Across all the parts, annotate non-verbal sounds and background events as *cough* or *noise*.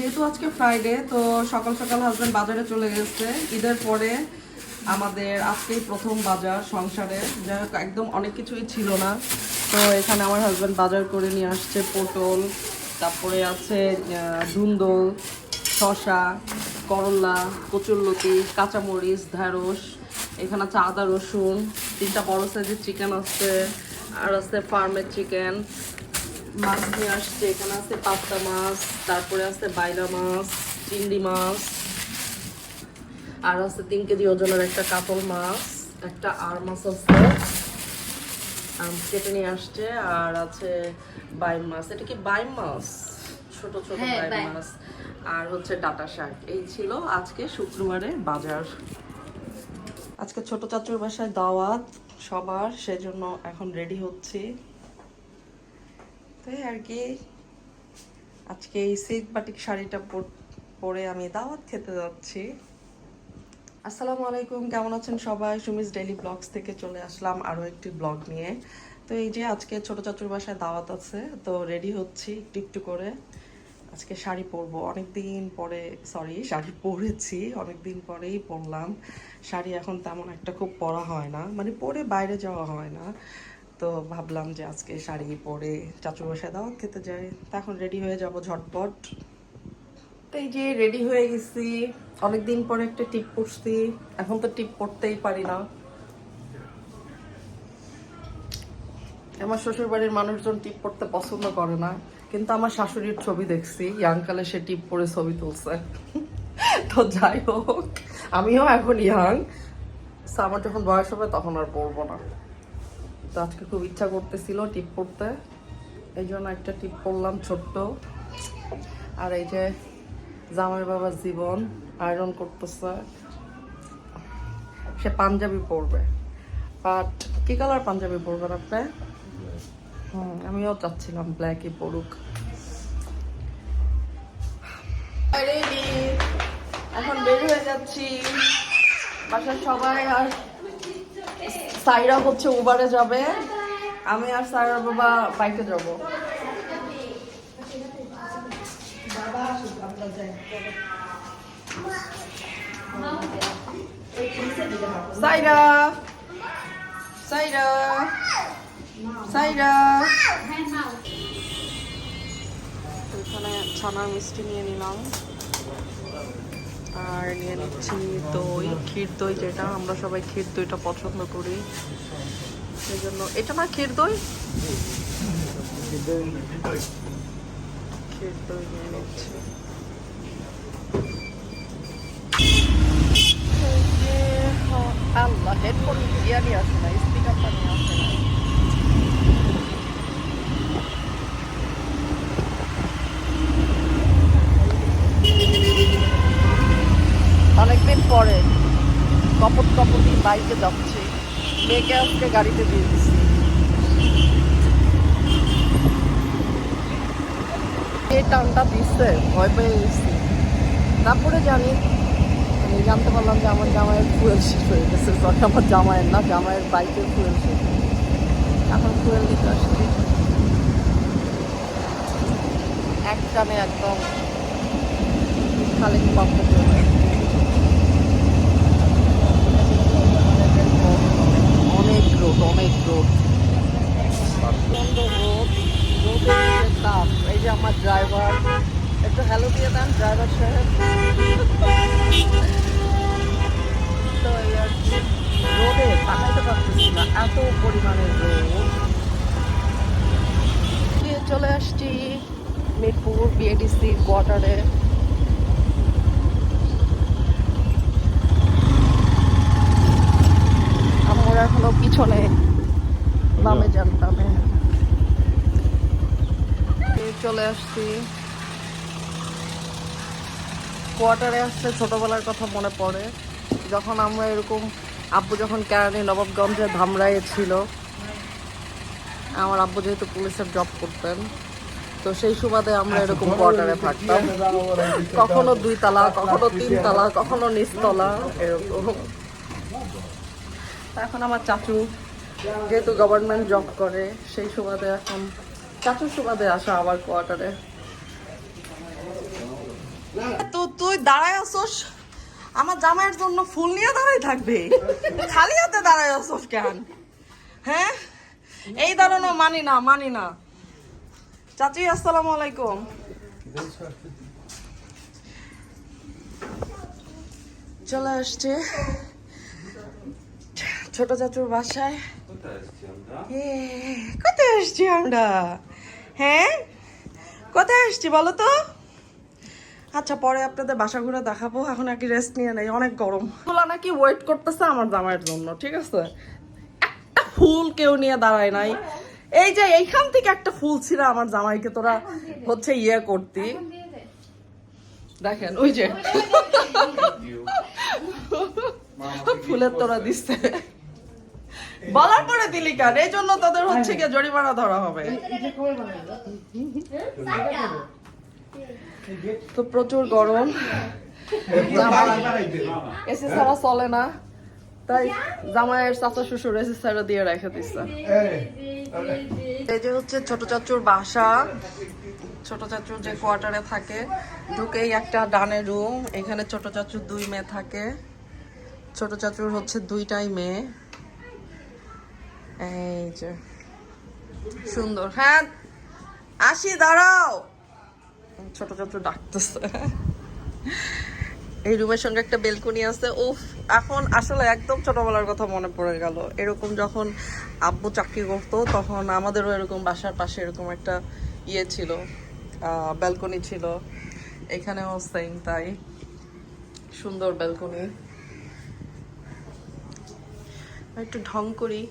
যেহেতু আজকে ফ্রাইডে তো সকাল সকাল হাজবেন্ড বাজারে চলে গেছে। ঈদের পরে আমাদের আজকেই প্রথম বাজার সংসারে। যাই হোক, একদম অনেক কিছুই ছিল না। তো এখানে আমার হাজবেন্ড বাজার করে নিয়ে আসছে পটল, তারপরে আছে ধুন্দল শসা, করলা, কচুরলতি, কাঁচামরিচ ঢ্যাঁড়স এখানে আছে আদা রসুন, তিনটা বড় সাইজের চিকেন আছে, আর আছে ফার্মের চিকেন মাছ নিয়ে আসছে এখানে আছে পাবদা মাছ তারপরে আছে বাইলা মাছ চিংড়ি মাছ আর আছে তিন কেজি ওজনের একটা কাতল মাছ একটা আর মাছ আছে। কেটে নিয়ে আসছে আর আছে বাইম মাছ। এটা কি বাইম মাছ? ছোট ছোট হ্যাঁ, বাইম। মাছ। আর হচ্ছে ডাটা শাক। এই ছিল আজকে শুক্রবারে বাজার। আজকে ছোট চাচুর বাসায় দাওয়াত সবার সেজন্য এখন রেডি হচ্ছি। তাই আর কি। আজকে এই সিল্ক বাটিক শাড়িটা পরে আমি দাওয়াত খেতে যাচ্ছি। আসসালামু আলাইকুম, কেমন আছেন সবাই? সুমিস ডেইলি ব্লগস থেকে চলে আসলাম আরও একটি ব্লগ নিয়ে। তো এই যে আজকে ছোট চাচুর বাসায় দাওয়াত আছে, তো রেডি হচ্ছি একটু একটু করে। আজকে শাড়ি পরবো। অনেক দিন পরে, সরি, শাড়ি পরেছি অনেক দিন পরেই পরলাম। শাড়ি এখন তেমন একটা খুব পরা হয় না মানে পরে বাইরে যাওয়া হয় না। তো ভাবলাম যে আজকে শাড়ি পরে চাচুর বাসায় দাওয়াত খেতে যাই। এখন রেডি হয়ে যাব ঝটপট। তো এই যে রেডি হয়ে গেছি। অনেকদিন পরে একটা টিপ পরছি। এখন তো টিপ পরতেই পারি না। আমার শ্বশুর বাড়ির মানুষজন টিপ পড়তে পছন্দ করে না। কিন্তু আমার শাশুড়ির ছবি দেখছি। ইয়াংকালে সে টিপ পরে ছবি তুলছে। তো যাই হোক, আমিও এখন ইয়াং আমার যখন বয়স হবে তখন আর পরবো না। তো আজকে খুব ইচ্ছা করতেছিল টিপ পড়তে এই জন্য একটা টিপ পরলাম ছোট্ট। আর এই যে জামাই বাবার জীবন আয়রন করতেছে। সে পাঞ্জাবি পরবে। বাট কি কালার পাঞ্জাবি পরবেন আপনি? হুম, আমিও চাচ্ছিলাম ব্ল্যাকই পরুক। এখন বের হয়ে যাচ্ছি। বাসার সবাই আর সাইরা হচ্ছে উবারে যাবে। আমি আর সাইরা বাবা বাইকে যাব। সাইরা! ছানার মিষ্টি নিয়ে নিলাম। আর নিয়ে নিচ্ছি দই, ক্ষীর দই যেটা, আমরা সবাই ক্ষীর দইটা পছন্দ করি। সেই জন্য এটা না ক্ষীর দই? ক্ষীর দই নিয়ে নিচ্ছি। আল্লাহ, হেডফোন ইয়া নিয়ে আসে না, স্পিকারটা নিয়ে আসে না অনেকদিন পরে কপট কপটি বাইকে যাচ্ছি। মেয়েকে আজকে গাড়িতে দিয়ে দিচ্ছি এই টানটা দিচ্ছে ভয় পেয়ে গেছি। তারপরে জানি, আমি জানতে পারলাম যে আমার জামাইয়ের ফুয়েল শেষ হয়ে গেছে। সরি, আমার জামাইয়ের না, জামাইয়ের বাইকের ফুয়েল শেষ এখন ফুয়েল দিতে আসছি। এক টানে একদম খালি পাম্প অনেক রোদ। প্রচণ্ড রোদ। রোদের তাপ। এই যে আমার ড্রাইভার একটু হ্যালো দিয়ে দেন ড্রাইভার সাহেব। তো রোদে তাকাইতে পারতেছি না। এত পরিমাণে রোদ। চলে আসছি মিরপুর বিএডিসি কোয়ার্টারে আমরা এখনও পিছনে বামে জানতামে। চলে আসছি। কোয়ার্টারে আসছে ছোটবেলার কথা মনে পড়ে। যখন আমরা এরকম আব্বু যখন কেরানি নবাবগঞ্জে ধামরাইয়ে ছিল আমার আব্বু যেহেতু পুলিশের জব করতেন তো সেই সুবাদে আমরা এরকম কোয়ার্টারে থাকতাম। কখনো দুই তালা কখনো তিন তালা কখনো নিচতলা এরকম। এখন আমার চাচু যেহেতু গভর্নমেন্ট জব করে, সেই সুবাদে এখন, চাচুর সুবাদে আসা আবার কোয়ার্টারে তো তুই দাঁড়ায় আসোস, আমার জামাইয়ের জন্য ফুল নিয়ে দাঁড়াই থাকবে? খালি হাতে দাঁড়ায় আসোস কেন? হ্যাঁ? এই দাঁড়ানো মানি না মানি না। চাচি, আসসালামু আলাইকুম। চলে আসছে। ছোট চাচুর বাসায়? কোথায় আসছি আমরা? হ্যাঁ? কোথায় আসছি বলো তো? আচ্ছা পরে আপনাদের বাসা ঘুরে দেখাবো। এখন আর কি রেস্ট নিয়ে নেই অনেক গরম। ফুলা নাকি ওয়েট করতেছে আমার জামাইয়ের জন্য ঠিক আছে? একটা ফুল কেউ নিয়ে দাঁড়ায় নাই। এই যে এইখান থেকে একটা ফুল ছিল আমার জামাইকে তোরা হচ্ছে ইয়ে করতি। দেখেন ওই যে। ফুলের তোরা দিচ্ছে। বলার পরে দিলি কেন? এই জন্য তাদের হচ্ছে কি জরিমানা ধরা হবে। তো প্রচুর গরম। এসি ছাড়া চলে না। তাই জামাইয়ের চাচা শ্বশুর এসি ছাড়া দিয়ে রেখে দিচ্ছে এই যে হচ্ছে ছোট চাচুর বাসা। ছোট চাচুর যে কোয়ার্টারে থাকে ঢুকেই একটা ডানে রুম। এখানে ছোট চাচুর দুই মেয়ে থাকে। ছোট চাচুর হচ্ছে দুইটাই মেয়ে। এই যে, সুন্দর হ্যাঁ? আসি, দাঁড়াও! ছোট ছোট ডাকতেছে। এই রুমের সঙ্গে একটা বেলকনি আছে। উফ, এখন আসলে একদম ছোটবেলার কথা মনে পড়ে গেল। এরকম যখন আব্বু চাকরি করতো, তখন আমাদেরও এরকম বাসার পাশে এরকম একটা ইয়ে ছিল ব্যালকনি ছিল। এখানেও সেম তাই। সুন্দর ব্যালকনি একটু ঢং করি।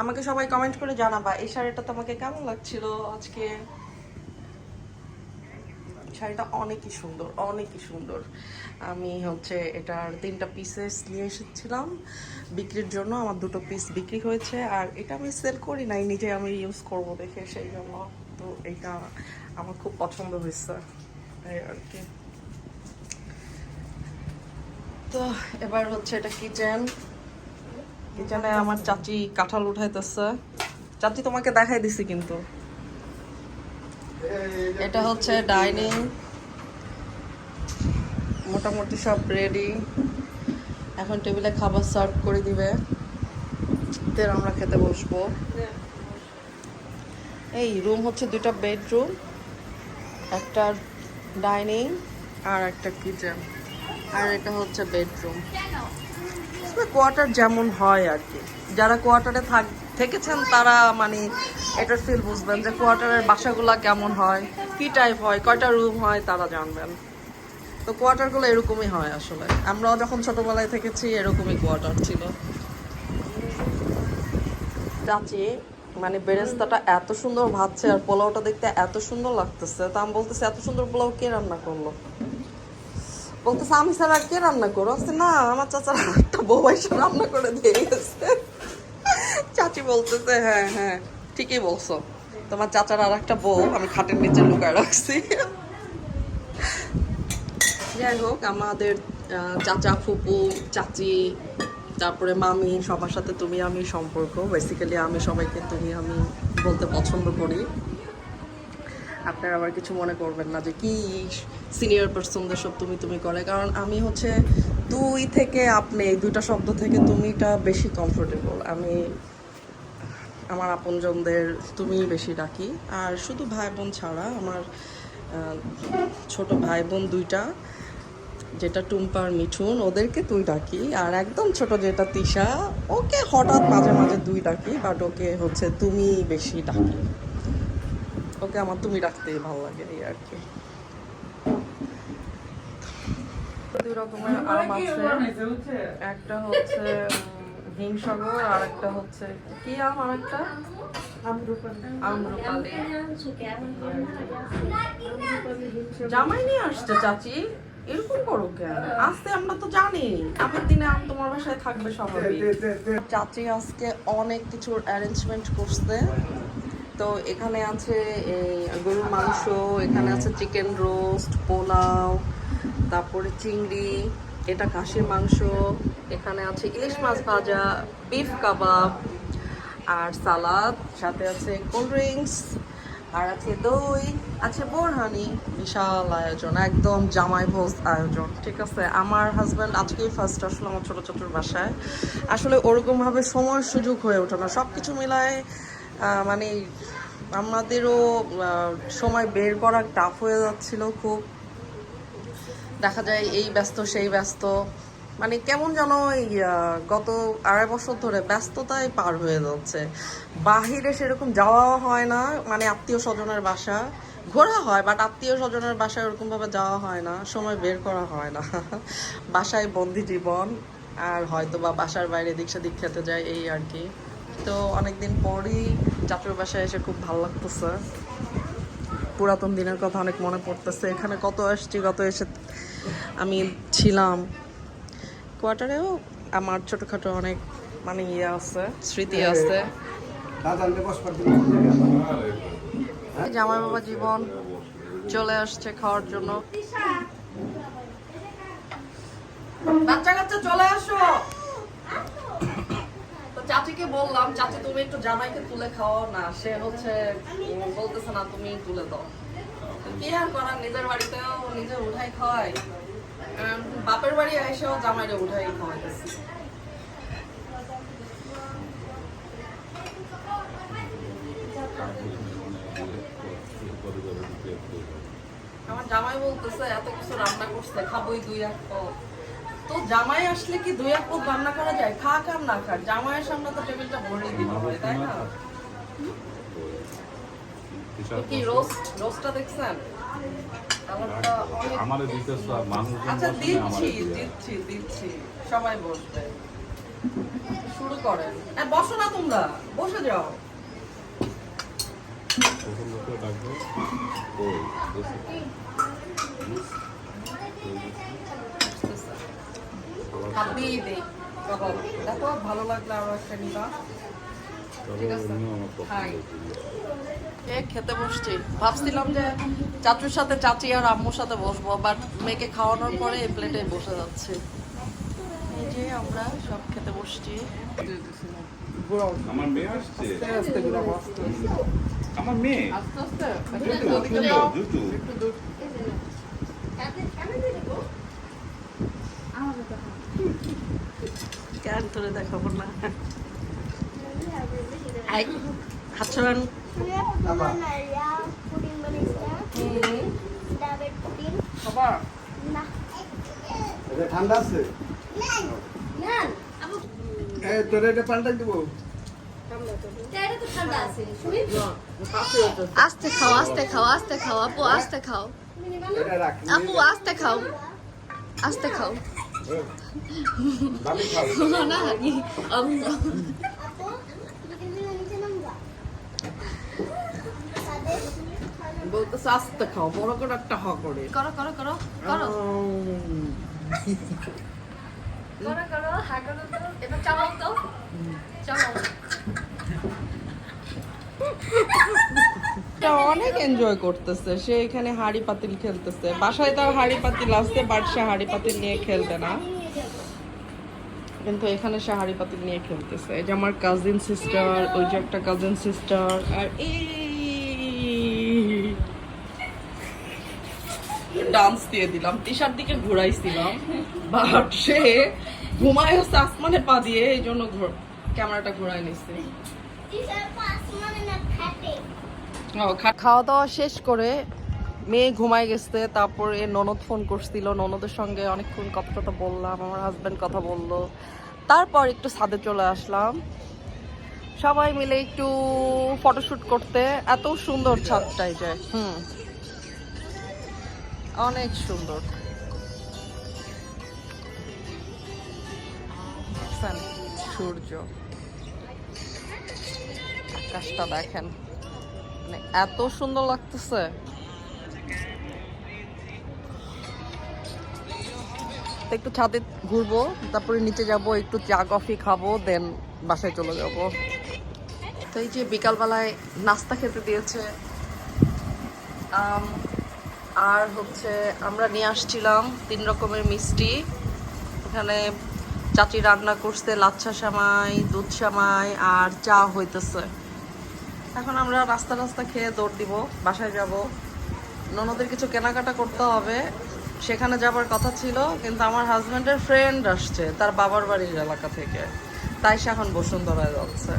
আমাকে সবাই কমেন্ট করে জানাবা, এই শাড়িটা তোমাকে কেমন লাগছিল আজকে? শাড়িটা অনেকই সুন্দর অনেকই সুন্দর। আমি হচ্ছে এটার তিনটা পিসেস নিয়ে এসেছিলাম বিক্রির জন্য, আমার দুটো পিস বিক্রি হয়েছে, আর এটা আমি সেল করি নাই, নিজে আমি ইউজ করব দেখে সেই জন্য। তো এটা আমার খুব পছন্দ হয়েছে আর কি। তো এবার হচ্ছে এটা কিচেন কিচেনে আমার চাচি কাঁঠাল উঠাইতেছে। চাচি তোমাকে দেখাই দিছি কিন্তু। এটা হচ্ছে ডাইনিং। মোটামুটি সব রেডি। এখন টেবিলে খাবার সার্ভ করে দিবে। তের আমরা খেতে বসবো। এই রুম হচ্ছে দুইটা বেডরুম, একটা ডাইনিং আর একটা কিচেন। আর এটা হচ্ছে বেডরুম। কোয়ার্টার যেমন হয় আর কি। যারা কোয়ার্টারে থাক থেকেছেন তারা মানে এটার ফিল বুঝবেন যে কোয়ার্টারের বাসাগুলা কেমন হয়, কি টাইপ হয়, কয়টা রুম হয় তারা জানবেন। তো কোয়ার্টারগুলো এরকমই হয় আসলে। আমরাও যখন ছোটোবেলায় থেকেছি এরকমই কোয়ার্টার ছিল। চাচি মানে বেরেস্তাটা এত সুন্দর ভাজছে আর পোলাওটা দেখতে এত সুন্দর লাগতেছে। তা আমি বলতেছি, এত সুন্দর পোলাও কে রান্না করল? বলতেছে, আমি স্যার আর কে রান্না করো? না, আমার চাচার একটা বউ এসে রান্না করে দিয়ে গেছে চাচি বলতেছে হ্যাঁ হ্যাঁ ঠিকই বলছো। তোমার চাচার আর একটা বউ, আমি খাটের নিচে লুকায় রাখছি। যাই হোক, আমাদের চাচা, ফুপু, চাচি, তারপরে মামি, সবার সাথে তুমি, আমি সম্পর্ক। বেসিক্যালি আমি সবাইকে তুমি, আমি বলতে পছন্দ করি। আপনারা আবার কিছু মনে করবেন না যে কি সিনিয়র পার্সনদের সব তুমি তুমি করে। কারণ আমি হচ্ছে তুই থেকে আপনি এই দুইটা শব্দ থেকে তুমিটা বেশি কমফোর্টেবল আমি, আমার আপনজনদের তুমি বেশি ডাকি। আর শুধু ভাই বোন ছাড়া আমার ছোট ভাই বোন দুইটা, যেটা টুম্পার মিঠুন, ওদেরকে তুই ডাকি। আর একদম ছোট যেটা তিশা, ওকে হঠাৎ মাঝে মাঝে দুই ডাকি বাট ওকে হচ্ছে তুমি বেশি ডাকি। ওকে আমার তুমি রাখতেই ভালো লাগে এই আর কি। দুই রকমের আম আছে। একটা হচ্ছে হিমসাগর আর একটা হচ্ছে কি আম আর একটা? জামাই নিয়ে আসছে চাচি। এরকম করো কেন? আসতে আমরা তো জানি আমের দিনে আম তোমার বাসায় থাকবে স্বাভাবিক। চাচি আজকে অনেক কিছুর অ্যারেঞ্জমেন্ট করছে। তো এখানে আছে গরুর মাংস, এখানে আছে চিকেন রোস্ট পোলাও, তারপরে চিংড়ি, এটা খাসির মাংস, এখানে আছে ইলিশ মাছ ভাজা বিফ কাবাব আর সালাদ, সাথে আছে কোল্ড ড্রিঙ্কস আর আছে দই, আছে বোরহানি, বিশাল আয়োজন, একদম জামাই ভোজ আয়োজন, ঠিক আছে? আমার হাজব্যান্ড আজকেই ফার্স্ট আসলো আমার ছোটো ছোটোর বাসায়। আসলে ওরকমভাবে সময় সুযোগ হয়ে ওঠে না সব কিছু মিলায় মানে আমাদেরও সময় বের করা টাফ হয়ে যাচ্ছিল খুব। দেখা যায় এই ব্যস্ত, সেই ব্যস্ত। মানে কেমন যেন গত আড়াই বছর ধরে ব্যস্ততায় পার হয়ে যাচ্ছে। বাহিরে সেরকম যাওয়া হয় না মানে আত্মীয় স্বজনের বাসা। ঘোরা হয় বাট আত্মীয় স্বজনের বাসায় ওরকমভাবে যাওয়া হয় না, সময় বের করা হয় না। *laughs* বাসায় বন্দি জীবন, আর হয়তো বা বাসার বাইরে দিক সেদিক খেতে যায়, এই আর কি। তো অনেকদিন পরই চাচুর বাসায় এসে খুব ভালো লাগতেছে। পুরাতন দিনের কথা অনেক মনে পড়তেছে। এখানে কত আসছি, কত এসে আমি ছিলাম। কোয়ার্টারেও আমার ছোটখাটো অনেক মানে ইয়ে আছে, স্মৃতি আছে। জামাই বাবা জীবন চলে আসছে খাওয়ার জন্য। বাচ্চা কাচ্চা, চলে আসো। চাচিকে বললাম, চাচি, তুমি একটু জামাইকে তুলে খাও না। সে হচ্ছে বলতেছে না, তুমি তুলে দাও। কি আর করার? নিজের বাড়িতেও নিজে উঠাই খাওয়াই। বাপের বাড়ি এসেও জামাইরে উঠাই খাওয়াইতেছি। আমার জামাই বলতেছে, এত কিছু রান্না করছে, খাবোই দুই এক তো জামাই আসলে কি দুই এক রান্না করা যায়? খা কার না খা। জামাইয়ের সামনে তো টেবিলটা ভরে দিতে হবে তাই না? কি রোস্ট রোস্টটা দেখছেন? মানুষ আচ্ছা দিচ্ছি দিচ্ছি দিচ্ছি। সবাই বসবে। শুরু করেন। এ, বসো না তোমরা। বসে যাও। ডাকবে। ওই হাত দিয়েই দিই দেখো ভালো লাগলে আরও একটা নিবা। ঠিক আছে? হাই। এ খেতে বসছি। ভাবছিলাম যে চাচুর সাথে চাচি আর আম্মুর সাথে বসবো বাট মেয়েকে খাওয়ানোর পরে এই প্লেটে বসে যাচ্ছে। এই যে আমরা সব খেতে বসছি। আমার মেয়ে আসছে? আমার মেয়ে? আস্তে আস্তে। কেন তোরে দেখাবো না। হাত ছড়ান পুডিং বানিয়েছে ডাবের পুডিং খাবার না এটা ঠান্ডা আছে? তোর এটা পাল্টাই দিব। আস্তে খাও আস্তে খাও আস্তে খাও আপু আস্তে খাও। আপু আস্তে খাও। আস্তে খাও। আমি আপু তুমি নিচে নামবা তাদের বলতেছে আস্তে খাও বড় করে একটা হ করে করো করো করো করো করো করো হ্যাঁ করো তো এবার চালাও তো চালাও এটা অনেক এনজয় করতেছে। সে এখানে হাড়ি পাতিল খেলতেছে। বাসায় তার হাড়ি পাতিল আসতে বাট সে হাড়ি পাতিল নিয়ে খেলতে না। কিন্তু এখানে সে হাড়ি পাতিল নিয়ে খেলতেছে। এই যে আমার কাজিন সিস্টার ওই যে একটা কাজিন সিস্টার আর এই ডান্স দিয়ে দিলাম। টিশার দিকে ঘুরাইছিলাম বাট সে ঘুমায় হচ্ছে আসমানে পা দিয়ে, এই জন্য ক্যামেরাটা ঘুরাই নিচ্ছে খাওয়া দাওয়া শেষ করে মেয়ে ঘুমায় গেছে, তারপরে ননদ ফোন করছিল। ননদের সঙ্গে অনেকক্ষণ কথা টথা বললাম, আমার হাজব্যান্ড কথা বলল। তারপর একটু ছাদে চলে আসলাম। সবাই মিলে একটু ফটোশুট করতে। এত সুন্দর ছাদটাই যায় হুম। অনেক সুন্দর। সূর্য। আকাশটা দেখেন। মানে এত সুন্দর লাগতেছে। একটু ছাদে ঘুরবো, তারপরে নিচে যাব, একটু চা, কফি খাব দেন বাসায় চলে যাব। তো এই যে বিকালবেলায় নাস্তা খেতে দিয়েছে আর হচ্ছে আমরা নিয়ে আসছিলাম তিন রকমের মিষ্টি। এখানে চাচি রান্না করছে লাচ্ছা সামাই, দুধ সামাই, আর চা হইতেছে। এখন আমরা রাস্তা রাস্তা খেয়ে দৌড় দিব, বাসায় যাব। ননদের কিছু কেনাকাটা করতে হবে। সেখানে যাবার কথা ছিল, কিন্তু আমার হাজব্যান্ডের ফ্রেন্ড আসছে, তার বাবার বাড়ির এলাকা থেকে। তাই সে এখন বসুন্ধরায় যাচ্ছে।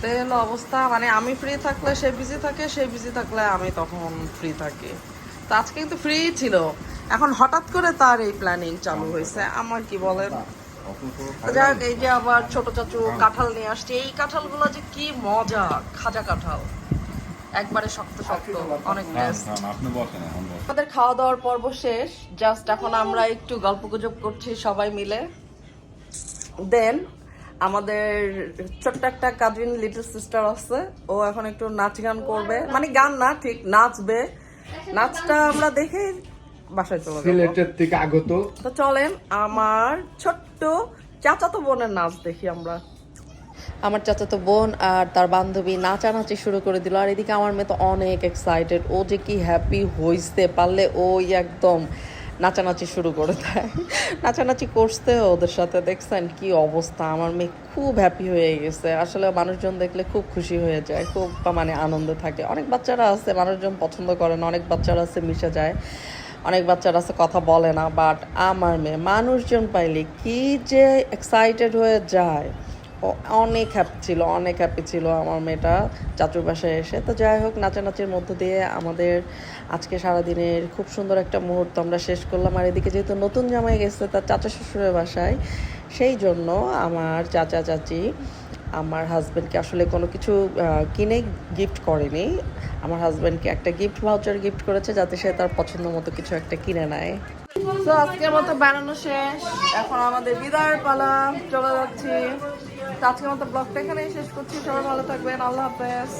তো হলো অবস্থা। মানে আমি ফ্রি থাকলে সে বিজি থাকে, সে বিজি থাকলে আমি তখন ফ্রি থাকি। তো আজকে কিন্তু ফ্রি ছিল। এখন হঠাৎ করে তার এই প্ল্যানিং চালু হয়েছে। আমার কি বলেন? হোক, এই যে আবার ছোট চাচু কাঁঠাল নিয়ে আসছে। এই কাঁঠালগুলো যে কি মজা খাজা কাঁঠাল। একবারে শক্ত শক্ত অনেক আমাদের খাওয়া দাওয়ার পর্ব শেষ। জাস্ট এখন আমরা একটু গল্প গুজব করছি সবাই মিলে। দেন আমাদের ছোট্ট একটা কাজিন লিটল সিস্টার আছে। ও এখন একটু নাচ গান করবে। মানে গান না ঠিক নাচবে। নাচটা আমরা দেখে বাসায় চলে সিলেটের থেকে আগত। তো চলেন আমার ছোট্ট চাচাতো বোনের নাচ দেখি আমরা। আমার চাচাতো বোন আর তার বান্ধবী নাচানাচি শুরু করে দিল আর এদিকে আমার মেয়ে তো অনেক এক্সাইটেড ও যে কি হ্যাপি হইতে পারলে ওই একদম নাচানাচি শুরু করে দেয়। নাচানাচি করছে ওদের সাথে দেখছেন কি অবস্থা? আমার মেয়ে খুব হ্যাপি হয়ে গেছে। আসলে মানুষজন দেখলে খুব খুশি হয়ে যায় খুব মানে আনন্দে থাকে। অনেক বাচ্চারা আছে মানুষজন পছন্দ করে না অনেক বাচ্চারা আছে মিশে যায়। অনেক বাচ্চারা আছে, কথা বলে না বাট আমার মেয়ে মানুষজন পাইলে কি যে এক্সাইটেড হয়ে যায়। ও অনেক হ্যাপি ছিল, অনেক হ্যাপি ছিল আমার মেয়েটা চাচুর বাসায় এসে। তো যাই হোক, নাচানাচির মধ্য দিয়ে আমাদের আজকে সারাদিনের খুব সুন্দর একটা মুহূর্ত আমরা শেষ করলাম। আর এদিকে যেহেতু নতুন জামাই গেছে তার চাচা শ্বশুরের বাসায়, সেই জন্য আমার চাচা চাচি আমার হাজব্যান্ডকে আসলে কোনো কিছু কিনে গিফট করেনি। আমার হাজব্যান্ডকে একটা গিফট ভাউচার গিফট করেছে যাতে সে তার পছন্দ মতো কিছু একটা কিনে নেয়। তো আজকের মতো বানানো শেষ। এখন আমাদের বিদায়ের পালা। চলে যাচ্ছি। তো আজকের মতো ব্লগটা এখানেই শেষ করছি। সবাই ভালো থাকবেন। আল্লাহ হাফেজ।